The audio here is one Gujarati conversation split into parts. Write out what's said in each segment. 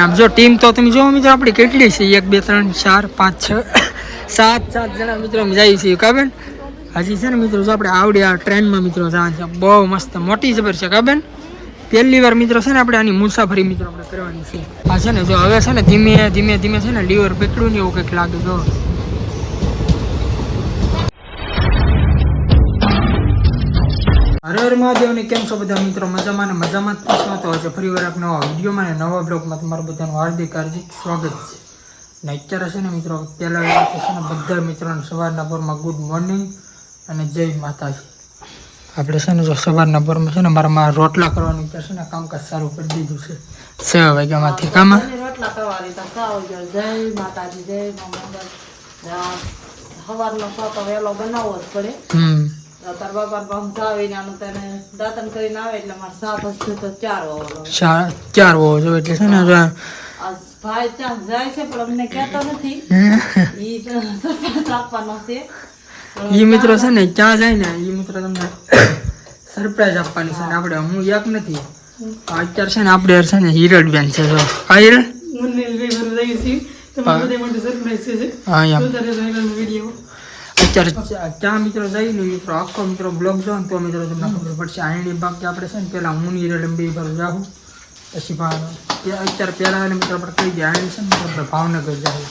આમ જો ટીમ તો તમે જોવો મિત્રો, આપણી કેટલી છે? એક, બે, ત્રણ, ચાર, પાંચ, છ, સાત સાત જણા મિત્રો અમે જઈએ છીએ, કાબેન? હજી છે ને મિત્રો, જો આપણે આવડી આ ટ્રેનમાં મિત્રો જવાનું છે, બહુ મસ્ત, મોટી જબર છે, કાબેન? પહેલી વાર મિત્રો છે ને આપણે આની મુસાફરી મિત્રો આપણે કરવાની છે. આ છે ને, જો હવે છે ને ધીમે ધીમે ધીમે છે ને લીવર પકડ્યું ને એવું કંઈક લાગે, જો. હર હર મહાદેવ ને કેમ છો બધા મિત્રો? મજામાં ને મજામાં જ તો હશે. ફરી વાર એક નવા વિડીયોમાં ને નવા બ્લોગમાં તમારું બધાનું હાર્દિક હાર્દિક સ્વાગત છે. ને અત્યારે છે ને મિત્રો પહેલાં છે ને બધા મિત્રોને સવારના ભરમાં ગુડ મોર્નિંગ અને જય માતાજી. આપણે છે ને જો સવારના ભરમાં છે ને મારા માં રોટલા કરવાનું વિચાર છે ને કામકાજ સારું કરી દીધું છે. સેવા વાગ્યામાંથી કામ રોટલા કરવાની જય માતાજી જય સવારનો તો વહેલો બનાવવો જ પડે. હમ. તાર બાપા પહોંચાવીને આનું તને દાતન કરીને આવે એટલે મારે સાત હશે તો ચાર વાગવાનો ચાર ચાર જોઈએ એટલે છે ને ભાઈ ત્યાં જાય છે પણ અમને કહેતો નથી. ઈ આપવાનો છે. ઈ મિત્રો છે ને ક્યાં જાય ને ઈ મિત્રો તમને સરપ્રાઈઝ આપવાની છે ને આપણે હું એક નથી. અત્યારે છે ને આપણે છે ને હિરલ બેન છે જો. હા હિરલ હા એમ. અત્યારે ત્યાં મિત્રો જઈ ને મિત્રો આખો મિત્રો બ્લોગ જો તો મિત્રો તમને ખબર પડશે. આની બાકી આપણે છે ને પેલા હું નીરે લંબી પર જાઉં પછી અત્યારે પહેલા મિત્રો આપણે કહી દઈએ આની છે ને આપણે ભાવનગર જાઉં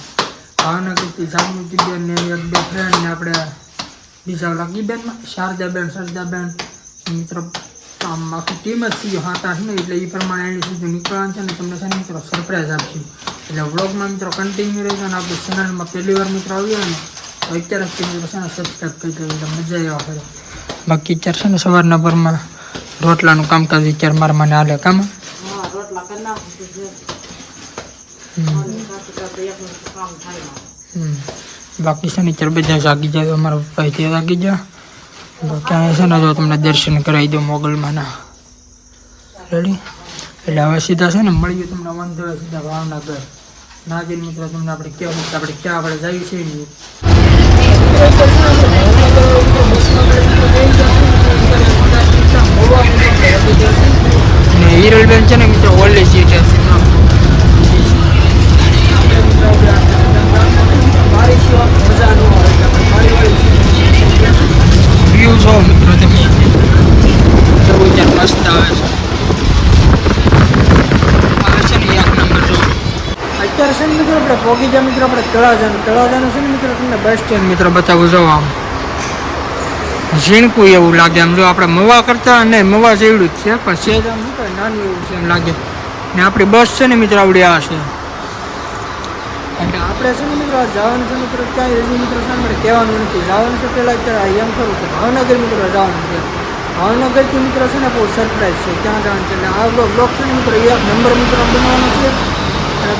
ભાવનગરથી જામુજી બેન ને એક બે ફ્રેન્ડ ને આપણે બીજા લાગી બેન શારદાબેન શારદાબેન, મિત્રો આમ આખી ટીમ જ છીએ હાથ આઠ ને, એટલે એ પ્રમાણે એની સુધી નીકળવાનું છે ને, તમને છે મિત્રો સરપ્રાઈઝ આપશું. એટલે વ્લોગમાં મિત્રો કન્ટિન્યુ રહેશે અને આપણી ચેનલમાં પહેલી વાર મિત્રો આવ્યો ને અત્યારે મિત્રો છે ને સબસ્ક્રાઈબ કરી દેજો એટલે મજા આવે કરે બાકી અત્યારે છે ને સવારના પરમાં રોટલાનું કામકાજ વિચાર મારા મને હાલે કામ. બાકી છે ને અત્યારે બધા જાગી જાય તો અમારા પપ્પા તે જાગી ગયા. બાકી અહીંયા છે ને જો તમને દર્શન કરાવી દો મોગલમાંના રેડી એટલે હવે સીધા છે ને મળીએ તમને વાંધો સીધા ભાવનગર. નાગિન મિત્રો તમને આપણે કેવું કે આપણે ક્યાં આપણે જઈએ છીએ ને ને હિરલબેન છે ને મિત્રો ઓલી સીટ છે વ્યૂ જો મિત્રો તમે જવું ત્યાં મસ્ત આવે છે આવે છે ને એક નંબર જો અત્યારે છે ને મિત્રો આપણે પોગી ગયા મિત્રો આપણે તળાજાનું. તળાજાનું છે ને મિત્રો, તમને બસ સ્ટેન્ડ મિત્રો બતાવું જો આમ. ઝીણકું એવું લાગે. આમ જો આપણે મવા કરતા અને મવા જેવડું જ છે. પણ સેજ આમ શું નાનું એવું છે એમ લાગે. ને આપણી બસ છે ને મિત્રો, આવડી આ છે. એટલે આપણે છે ને મિત્રો જવાનું છે મિત્રો, ક્યાંય હજી મિત્રો સામે કહેવાનું નથી. જવાનું છે પહેલાં અત્યારે એમ કરું કે ભાવનગર મિત્રો જવાનું છે. ભાવનગરથી મિત્રો છે ને બહુ સરપ્રાઈઝ છે. ક્યાં જવાનું છે? એટલે આ બ્લોક છે ને મિત્રો એક નંબર મિત્રો બનાવવાનો છે.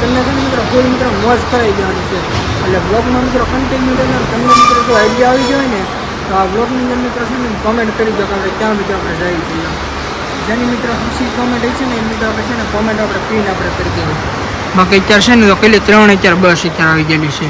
તમને છે મિત્રો ફૂલ મિત્રો મોજ કરાવી દેવાની છે. એટલે બ્લોગમાં મિત્રો કન્ટિન્યુ તમને તમને મિત્રો જો આઈડિયા આવી જાય ને, તો આ બ્લોગની અંદર મિત્રો છે ને કોમેન્ટ કરી દો કે ક્યાં મિત્રો આપણે જઈએ છીએ. જેની મિત્રો ખુશી કોમેન્ટ છે ને એ મિત્રો આપણે છે ને કોમેન્ટ આપણે પીને આપણે કરી દેવું બાકી અત્યારે છે ને, તો પેલી ત્રણ અત્યારે બસ અત્યારે આવી ગયેલી છે.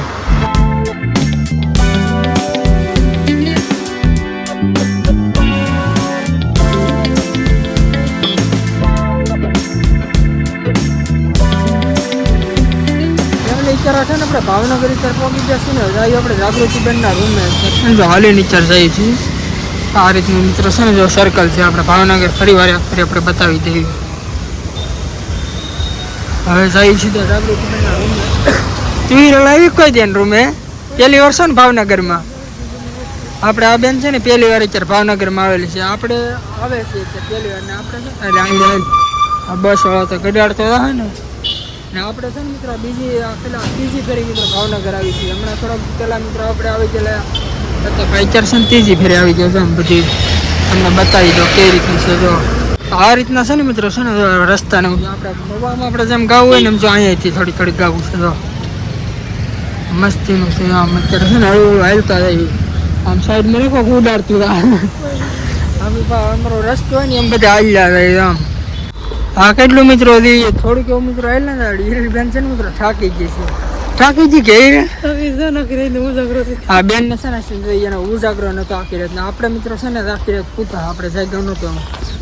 આપણે ભાવનગર વિચાર પહોંચી જશું ને જાય આપણે જાગૃતિબેનના રૂમે જો હાલી વિચાર જઈએ છીએ. આ રીતનું મિત્ર છે ને, જો સર્કલ છે, આપણે ભાવનગર ફરી વાર ફરી આપણે બતાવી દઈએ. હવે જઈએ છીએ જાગૃતિબેનના રૂમે તું લાવી કોઈ દે રૂમે પહેલી વાર છે ને ભાવનગરમાં? આપણે આ બેન છે ને, પહેલી વાર અત્યારે ભાવનગરમાં આવેલી છે. આપણે આવે છે એટલે પહેલી વાર ને આપણે છે ને અહીંયા આ બસ વાળા તો ગડાડતો રહે ને. ને આપણે છે ને મિત્રો બીજી પેલા ત્રીજી ફેરી મિત્રો ભાવનગર આવી છે. હમણાં થોડાક પેલા મિત્રો આપણે આવી ગયેલા. હતા ભાઈ ચાર છે ને ત્રીજી ફેરી આવી ગયો છે આમ બધી. તમને બતાવી દો કેવી રીતની છે જો. આ રીતના છે ને મિત્રો છે ને રસ્તાને આપણે મોવામાં આપણે જેમ ગાવું હોય ને એમ જો અહીંયાથી થોડી થોડી ગાવું છે જો. મસ્તીનું છે આમ અત્યારે છે ને હળવું હાલતા જાય. આમ સાઈડમાં ને કોઈક ઉડાડતું આમ અમારો રસ્તો હોય ને એમ બધા હાલ્યા જાય આમ. હા કેટલું મિત્રો હતી થોડુંક એવું મિત્રો આવેલ ને હિરલ બેન છે ને મિત્રો થાકી ગઈ છે. થાકી ગઈ કે હા ને બેન ને છે ને એનો ઉજાગરો નતો આખી રાત ને આપણે મિત્રો છે ને આખી રાત પૂતા આપણે જાગ્યો નતો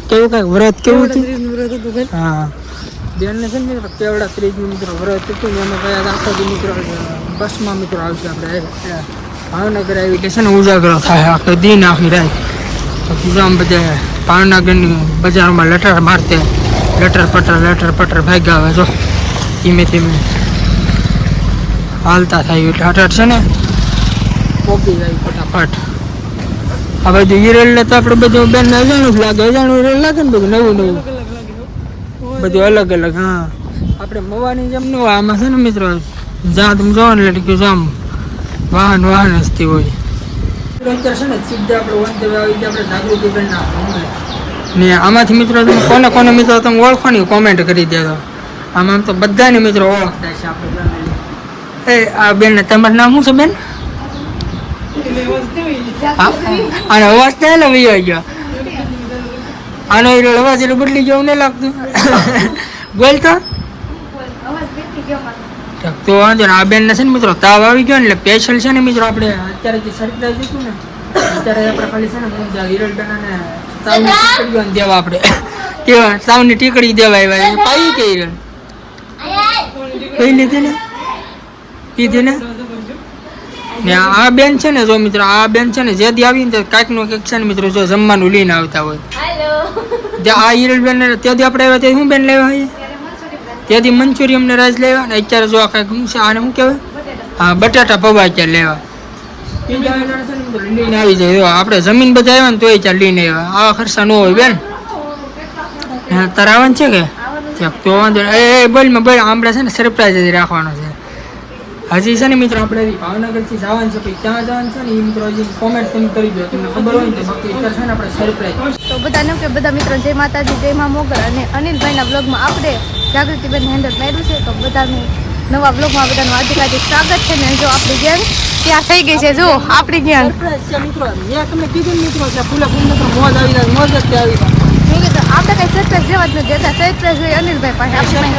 કેવું કઈ વ્રત કેવું હતું હા. બેનને છે ને મિત્રો કેવડા ત્રીજનું મિત્રો વ્રત હતું એમાં કયા આખો મિત્રો બસમાં મિત્રો આવશે આપણે. ભાવનગર આવી એટલે છે ને ઉજાગરો થાય આખો દિન આખી રાત. તો બધા ભાવનગરની બજારમાં લટાર મારતે. લટર પટર લટર પટર ભાગ્યા આવે જો ધીમે ધીમે હાલતા થાય એટલે હઠાટ છે ને પોપી જાય ફટાફટ. આ બધું હિરેલ ને તો આપણે બધું બેન અજાણું જ લાગે, અજાણું હિરેલ લાગે ને બધું નવું નવું. બધું અલગ અલગ, હા. આપણે મવાની જેમ ન હોય, આમાં છે ને મિત્રો જ્યાં તમે જોવો ને એટલે આમ વાહન વાહન હસ્તી હોય. અત્યારે છે ને સીધા આપણે વન આવી ગયા આપણે જાગૃતિ બેનના ને આમાંથી મિત્રો તમે કોને કોને મિત્રો તમે ઓળખો ને કોમેન્ટ કરી દેજો. આમાં તો બધાને મિત્રો ઓળખતા છે એ આ બેન તમારું નામ શું છે બેન? અને અવાજ તો વી આવી ગયો? આનો એટલે અવાજ એટલે બદલી ગયો નહીં લાગતું. બોલ તો. તો વાંધો ને આ બેન છે ને મિત્રો તાવ આવી ગયો ને એટલે સ્પેશિયલ છે ને મિત્રો આપણે. અત્યારે જે સરપ્રાઈઝ હતું ને, અત્યારે આપણે ખાલી છે ને હિરલ બેનાને તાવની ટીકડીઓ ને દેવા આપણે. તેવા સાવની ટીકડી દેવા આવ્યા પાઈ કે કઈ લીધી ને? કીધી ને? ને આ બેન છે ને જો મિત્રો આ બેન છે ને જે દી આવી ને કાંઈકનું કંઈક છે ને મિત્રો જો જમવાનું લઈને આવતા હોય. જે આ હિરલ બેન તે દી આપણે આવ્યા ત્યાં શું બેન લેવા આવીએ ત્યાંથી મંચુરિયમ ને રાઈસ લેવા ને અત્યારે જો આ કાંઈક શું છે આને શું કહેવાય? હા બટાટા પૌવા અત્યારે લેવા. લઈને આવી જાય. આપણે જમીન બધા આવ્યા ને તોય ચાલ લઈને આવ્યા આવા ખર્ચા ન હોય બેન. હા, તારે આવવાનું છે કે? તો વાંધો નહીં. એ એ બોલ મેં બોલ. આપણે છે ને સરપ્રાઈઝ જ રાખવાનો છે. હજી છે ને મિત્રો આપણે ભાવનગરથી જવાનું છે પછી ક્યાં જવાનું છે ને એ મિત્રો હજી કોમેન્ટ તમે કરી દો. તમને ખબર હોય ને બાકી અત્યારે છે ને આપણે સરપ્રાઈઝ. તો બધાને કે બધા મિત્રો જય માતાજી જય મા મોગર અને અનિલભાઈના બ્લોગમાં આપણે જાગૃતિબેન હેન્ડલ માર્યું છે. તો બધાનું નવા બ્લોગમાં બધાનું હાર્દિક હાર્દિક સ્વાગત છે ને જો આપણી ગેંગ ત્યાં થઈ ગઈ છે. જો આપણી ગેંગ. મિત્રો. મેં તમને કીધું મિત્રો છે ફૂલે ફૂલ મિત્રો મોજ આવી જાય મોજ જ આવી આપણે કઈ સરપ્રાઈઝ જેવા જ નથી દેતા. સરપ્રાઈઝ હોય અનિલભાઈ પાસે. આપણે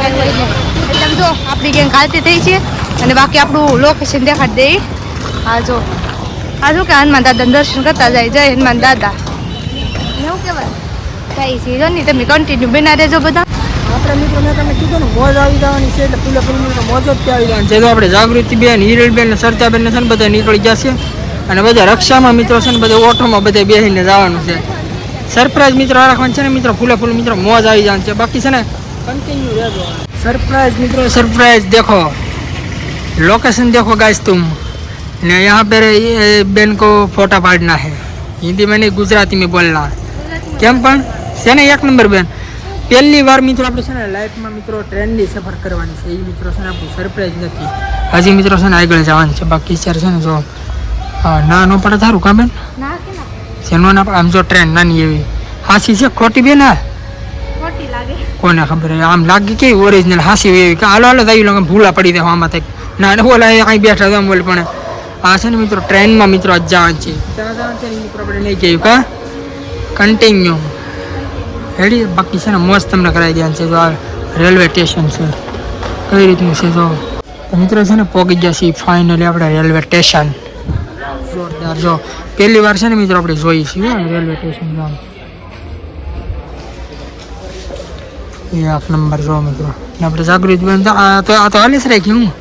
એટલે જો આપણી ગેંગ હાલતી થઈ છે. અને બાકી આપણું લોકેશન દેખાડી દઈ હા જો. આ જો કે હનુમાન દાદાને દર્શન કરતા જાય. જય હનુમાન દાદા. એવું કહેવાય. કઈ છે? જો નહીં તમે કન્ટિન્યુ બના રહેજો બધા. આપણે મિત્રો મેં તમને કીધું ને મોજ આવી જવાની છે એટલે ફૂલે ફૂલ મિત્રો મોજ જ ત્યાં આવી જવાની છે તો આપણે જાગૃતિ બેન હિરલ બેન ને સરતા બેન છે ને બધા નીકળી જશે અને બધા રક્ષામાં મિત્રો છે ને બધા ઓટોમાં બધા બેસીને જવાનું છે સરપ્રાઈઝ મિત્રો રાખવાનું છે ને મિત્રો ફૂલે ફૂલ મિત્રો મોજ આવી જવાનું છે બાકી છે ને કન્ટિન્યુ રહેજો સરપ્રાઈઝ મિત્રો સરપ્રાઈઝ દેખો लोकेशन देखो गाइस तुम ने यहाँ पर ये बेन को फोटा पाड़ना है हिंदी में नहीं गुजराती में बोलना है કેમ પણ છે ને એક નંબર બેન પહેલી વાર મિત્રો આપણે છે ને લાઈફમાં મિત્રો ટ્રેનની સફર કરવાની છે. એ મિત્રો છે ને આપણું સરપ્રાઈઝ નથી. હજી મિત્રો છે ને આગળ જવાનું છે. બાકી અત્યારે છે ને જો હા, ના નો પડે તારું કામ બેન ના જેનો ના આમ જો ટ્રેન નાની એવી. હાસી છે? ખોટી બેન આ? કોને ખબર હે? આમ લાગી કે ઓરિજિનલ હાસી એવી? કે હાલો હાલો થઈ લોકો ભૂલા પડી દે આમાં થાય ના ના ઓલા અહીં બેઠા હતા બોલ પણ આ છે ને મિત્રો ટ્રેનમાં મિત્રો આજ જવાનું છે. મિત્રો આપણે નહીં કહ્યું કા કન્ટિન્યુ રેડી બાકી છે ને મોજ તમને કરાવી દેવાનું છે જો આ રેલવે સ્ટેશન છે. કઈ રીતનું છે જો? મિત્રો છે ને પહોંચી ગયા છીએ ફાઇનલી આપણે રેલવે સ્ટેશન. જોરદાર જો. પહેલી વાર છે ને મિત્રો આપણે જોઈએ છીએ રેલવે સ્ટેશન આપ નંબર જો મિત્રો. આપણે જાગૃત બેન આ તો આ તો હાલીસ રાખી હું?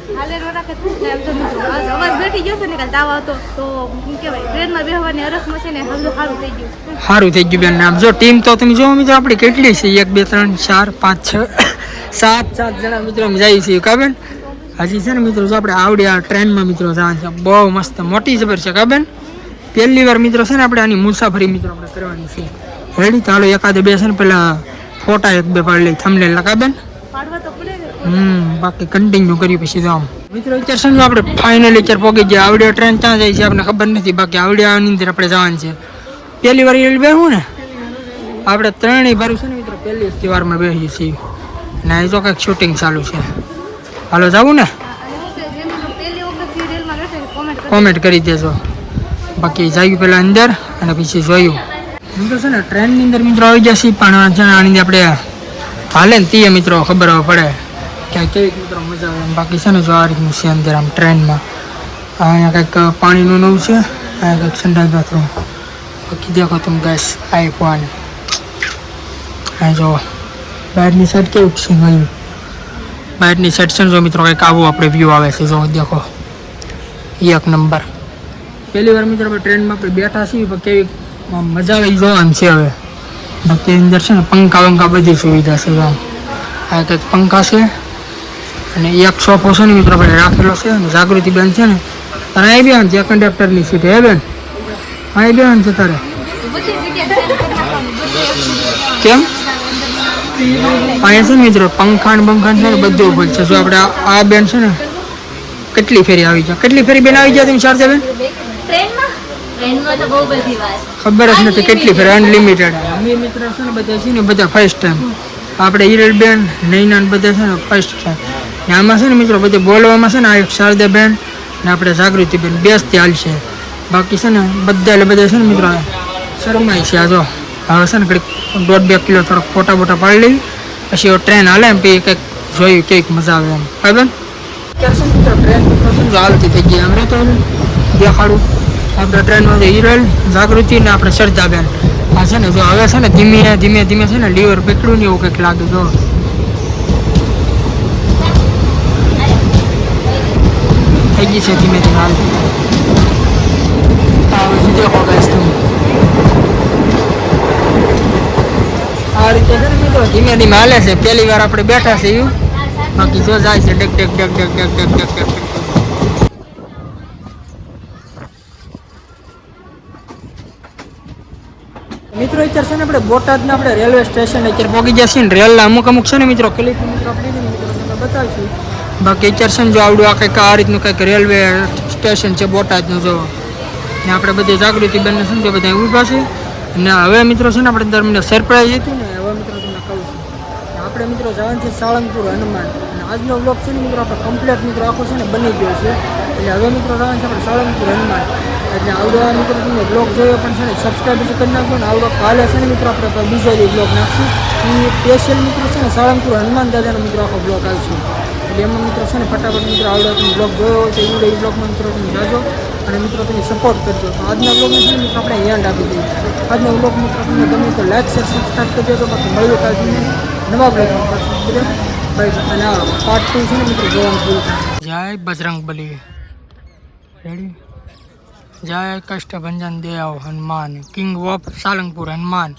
હાલે નો રાખે તો એમ તો મિત્રો આજ અવાજ બેઠી ગયો છે ને કાલ તાવ આવતો તો શું કહેવાય ટ્રેનમાં બેહવાની અરખમાં છે ને હજુ સારું થઈ ગયું. સારું થઈ ગયું બેન. આમ જો ટીમ તો તમે જો મિત્રો આપણી કેટલી છે? એક બે ત્રણ ચાર પાંચ છ સાત સાત જણા મિત્રો અમે જઈએ છીએ. કા બેન? હજી છે ને મિત્રો જો આપણે આવડી આ ટ્રેનમાં મિત્રો જવાનું છે. બહુ મસ્ત મોટી જબર છે. કા બેન? પહેલી વાર મિત્રો છે ને આપણે આની મુસાફરી મિત્રો આપણે કરવાની છે. રેડી ચાલો એકાદ બે છે ને પેલા ફોટા એક બે પાડી લઈ થમલે લગા બેન? પાડવા તો પડે ને. હમ બાકી કન્ટિન્યુ કરી પછી તો આમ. મિત્રો, અત્યારે સમજો આપણે ફાઇનલ અત્યારે પહોંચી ગયા. આવડિયા ટ્રેન ક્યાં જાય છે, આપણને ખબર નથી. બાકી આવડિયાની અંદર આપણે જવાનું છે. પહેલી વાર રેલવે હું ને? આપણે ત્રણેય ભરું છે ને મિત્રો, પહેલી જ તહેવારમાં બેસીએ છીએ. ને તો કંઈક શૂટિંગ ચાલુ છે. હાલો, જવું ને? કોમેન્ટ કરી દેજો. બાકી જયું પહેલાં અંદર અને પછી જોયું. મિત્રો, છે ને ટ્રેનની અંદર મિત્રો આવી જશે પણ આની આપણે હાલે ને તીએ મિત્રો, ખબર પડે. કે આ કેવી મિત્રો મજા આવે એમ. બાકી છે ને જો આ રીતનું છે અંદર આમ ટ્રેનમાં. અહીંયા કંઈક પાણીનું નવું છે. અહીંયા કંઈક સંડાસ બાથરૂમ. બાકી દેખો તમે ગેસ ફોન અહીં જો બહારની સાઈડ કેવું છે ગયું બહારની ને જો મિત્રો કંઈક આવું આપણે વ્યૂ આવે છે. જો દેખો. એક નંબર પહેલી વાર મિત્રો આપણે ટ્રેનમાં આપણે બેઠા છીએ, પણ કેવી મજા આવી જોવાની છે હવે. બાકી અંદર છે ને પંખા વંખા બધી સુવિધા છે આમ આ કંઈક પંખા છે. અને એક સોફો છે ને મિત્રો આપણે રાખેલો છે અને જાગૃતિ બેન છે ને, તારે આવી બેન ત્યાં કંડક્ટરની સીટ હે બેન? અહીં બેન છે તારે. કેમ? અહીંયા છે ને મિત્રો પંખા ને બંખા છે ને બધું ઉપર છે. જો આપણે આ- આ બેન છે ને, કેટલી ફેરી આવી જાય કેટલી ફેરી બેન આવી જાય તમે ચાર બેન? ટ્રેનમાં તો બહુ બધી વાત ખબર જ નથી કેટલી ફેરી અનલિમિટેડ અમે મિત્રો છે ને બધા છે ને બધા ફર્સ્ટ ટાઈમ આપણે હિરલ બેન નૈના ને બધા છે ને ફર્સ્ટ ટાઈમ ને આમાં છે ને મિત્રો બધે બોલવામાં છે ને આ એક શારદા બેન ને આપણે જાગૃતિ બેન બેસતી હાલશે બાકી છે ને બધા એટલે બધા છે ને મિત્રો શરમાય છે આ જો હવે છે ને ઘડીક દોઢ બે કિલો થોડોક ફોટા બોટા પાડી લઈ પછી હવે ટ્રેન હાલે એમ પછી કંઈક જોયું કંઈક મજા આવે એમ બરાબર અત્યારે છે ને મિત્રો ટ્રેન મિત્રો છે ને જો હાલતી થઈ ગઈ અમને તો દેખાડું આપણે ટ્રેનમાં જે હિરલ જાગૃતિ ને આપણે શ્રદ્ધાબેન આ છે ને જો હવે છે ને ધીમે ધીમે ધીમે છે ને લીવર પકડ્યું ને એવું કંઈક લાગે જો થઈ ગઈ છે ધીમે ધીમે હાલતી આ હવે સીધો હોગાઈશ તમે આ રીતે છે ને મિત્રો ધીમે ધીમે હાલે છે પહેલી વાર આપણે બેઠા છે એવું બાકી જો જાય છે ડક ડક ડક ડક ડક ડક ડક ડક મિત્રો, અત્યારે છે ને આપણે બોટાદના આપણે રેલવે સ્ટેશન અત્યારે પહોંચી જશે ને રેલના અમુક અમુક છે ને મિત્રો ક્લિપ મિત્રો, આપણે છે ને મિત્રો તમને બતાવીશું. બાકી છે જો આવડું આ કંઈક આ રીતનું કંઈક રેલવે સ્ટેશન છે, બોટાદનું જો. ને આપણે બધી જાગૃતિ બેનને છે ને બધા ઊભા છે. ને હવે મિત્રો છે ને આપણે તમને સરપ્રાઈઝ હતી ને, હવે મિત્રો તમને કહું છું. આપણે મિત્રો જવાનું છે સાળંગપુર હનુમાન. અને આજનો બ્લોગ છે ને મિત્રો આપણે કમ્પ્લેટ મિત્રો આખો છે ને બની ગયો છે. એટલે હવે મિત્રો જવાનું છે આપણે સાળંગપુર હનુમાન. એટલે આવડવા મિત્રો તમે બ્લોગ જોયો પણ છે ને સબસ્ક્રાઈબ કરી નાખો ને આવડો કાલે છે ને મિત્રો આપણે બીજો બ્લોગ નાખશું. એ સ્પેશિયલ મિત્રો છે ને સાળંગપુર હનુમાન દાદાનો મિત્રો આખો બ્લોગ આવશે. એટલે એમાં મિત્રો છે ને, ફટાફટ મિત્રો આવડો તમે બ્લોગ જોયો હોય તો એવું એ બ્લોગમાં મિત્રો તમે જાજો અને મિત્રો તમે સપોર્ટ કરજો. તો આજના બ્લોગને છે મિત્રો આપણે હેન્ડ આપી દઈએ. આજનો બ્લોગ મિત્રો તમને ગમે તો લાઈક શેર સબસ્ક્રાઈબ કરજો. તો બાકી મળ્યો કાલથી નવા બ્લોગમાં પાછું બાય અને પાર્ટ ટુ છે ને, મિત્રો, જોવાનું પૂરું જય બજરંગ બલી. રેડી જય Kashtabhanjan Dev Hanuman. King of Salangpur, Hanuman.